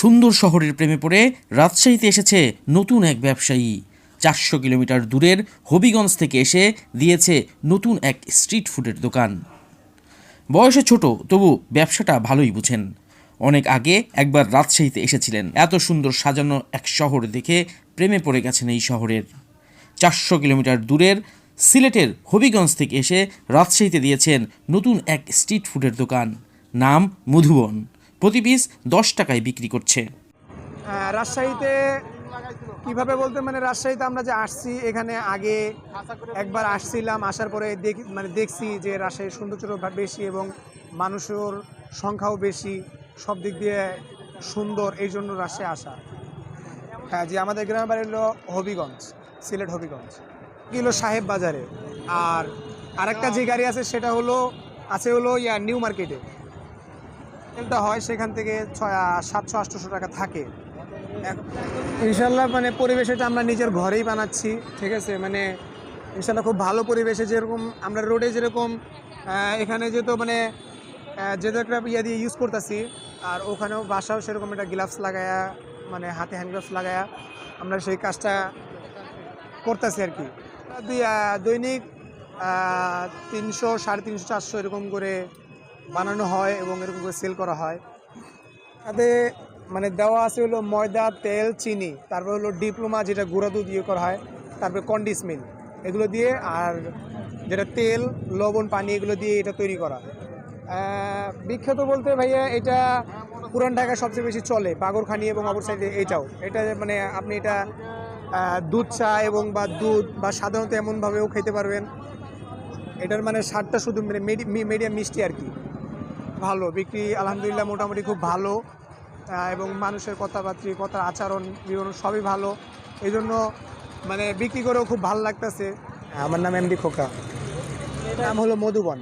সুন্দর শহরের প্রেমে পড়ে রাজশাহীতে এসেছে নতুন এক ব্যবসায়ী। চারশো কিলোমিটার দূরের হবিগঞ্জ থেকে এসে দিয়েছে নতুন এক স্ট্রিট ফুডের দোকান। বয়সে ছোট, তবু ব্যবসাটা ভালোই বুঝেন। অনেক আগে একবার রাজশাহীতে এসেছিলেন। এত সুন্দর সাজানো এক শহর দেখে প্রেমে পড়ে গেছেন এই শহরের। চারশো কিলোমিটার দূরের সিলেটের হবিগঞ্জ থেকে এসে রাজশাহীতে দিয়েছেন নতুন এক স্ট্রিট ফুডের দোকান। নাম মধুবন। প্রতি পিস দশ টাকায় বিক্রি করছে। আহ, রাজশাহীতে কীভাবে বলতে মানে রাজশাহীতে আমরা যে আসছি এখানে আগে একবার আসছিলাম আসার পরে দেখি মানে দেখছি যে রাজশাহীর সৌন্দর্য বেশি এবং মানুষের সংখ্যাও বেশি সব দিক দিয়ে সুন্দর এই জন্য রাজশাহী আসা। হ্যাঁ যে আমাদের গ্রামের বাড়ি হলো হবিগঞ্জ সিলেট হবিগঞ্জ। কিলো সাহেব বাজারে। আর আরেকটা যে গাড়ি আছে সেটা হলো আছে হলো ইয়া নিউ মার্কেটে। তেলটা হয় সেখান থেকে ছয় সাতশো, আটশোশো টাকা থাকে। ইনশাল্লাহ মানে পরিবেশ এটা আমরা নিজের ঘরেই বানাচ্ছি, ঠিক আছে? মানে ইনশাল্লাহ খুব ভালো পরিবেশে যেরকম আমরা রোডে যেরকম এখানে যেহেতু মানে যেহেতু একটা ইয়া দিয়ে ইউজ করতেছি, আর ওখানেও বাসাও সেরকম একটা গ্লাভস লাগায়া মানে হাতে হ্যান্ড গ্লাভস লাগায়া আমরা সেই কাজটা করতেছি আর কি। দৈনিক তিনশো, সাড়ে তিনশো, চারশো এরকম করে বানানো হয় এবং এরকম করে সেল করা হয়। তাতে মানে দেওয়া আছে হলো ময়দা, তেল, চিনি, তারপর হলো ডিপ্লোমা যেটা গুঁড়া দুধ ইয়ে করা হয়, তারপরে কন্ডিস মিল এগুলো দিয়ে আর যেটা তেল, লবণ, পানি এগুলো দিয়ে এটা তৈরি করা। বিখ্যাত বলতে ভাইয়া এটা পুরান ঢাকায় সবচেয়ে বেশি চলে, বাগরখানি এবং অপর সাইডে এটাও। এটা মানে আপনি এটা দুধ চা এবং বা দুধ বা সাধারণত এমনভাবেও খেতে পারবেন। এটার মানে স্বাদটা শুধু মানে মিডিয়াম মিষ্টি আর কি। ভালো বিক্রি আলহামদুলিল্লাহ মোটামুটি খুব ভালো এবং মানুষের কথাবার্তা কথার আচরণ বিবরণ সবই ভালো। এই জন্য মানে বিক্রি করেও খুব ভালো লাগতেছে। আমার নাম এমডি খোকা। নাম হলো মধুবন।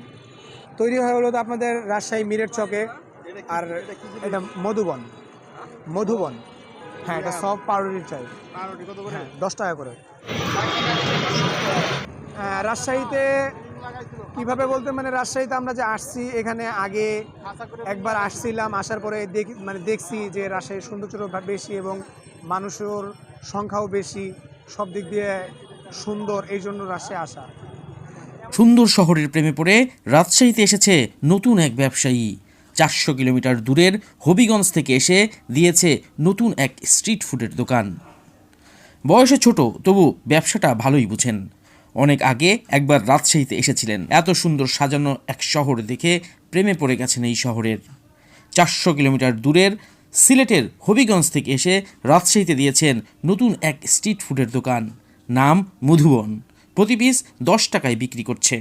তৈরি হয় হলো তো আপনাদের রাজশাহী মিরেট চকে আর এটা মধুবন। মধুবন। হ্যাঁ এটা সব পাউরুটির চাই হ্যাঁ দশ টাকা করে। রাজশাহীতে কীভাবে বলতে মানে রাজশাহীতে আমরা যে আসছি, এখানে আগে একবার আসছিলাম, আসার পরে দেখি মানে দেখছি যে রাজশাহীর সৌন্দর্য বেশি এবং মানুষের সংখ্যাও বেশি, সব দিক দিয়ে সুন্দর, এই জন্য রাজশাহী আসা। সুন্দর শহরের প্রেমে পড়ে রাজশাহীতে এসেছে নতুন এক ব্যবসায়ী। চারশো কিলোমিটার দূরের হবিগঞ্জ থেকে এসে দিয়েছে নতুন এক স্ট্রিট ফুডের দোকান। বয়সে ছোট, তবু ব্যবসাটা ভালোই বুঝেন। অনেক আগে একবার রাজশাহীতে এসেছিলেন। এত সুন্দর সাজানো এক শহর দেখে প্রেমে পড়ে গেছেন এই শহরের। চারশো কিলোমিটার দূরের সিলেটের হবিগঞ্জ থেকে এসে রাজশাহীতে দিয়েছেন নতুন এক স্ট্রিট ফুডের দোকান। নাম মধুবন। প্রতি পিস দশ টাকায় বিক্রি করছে।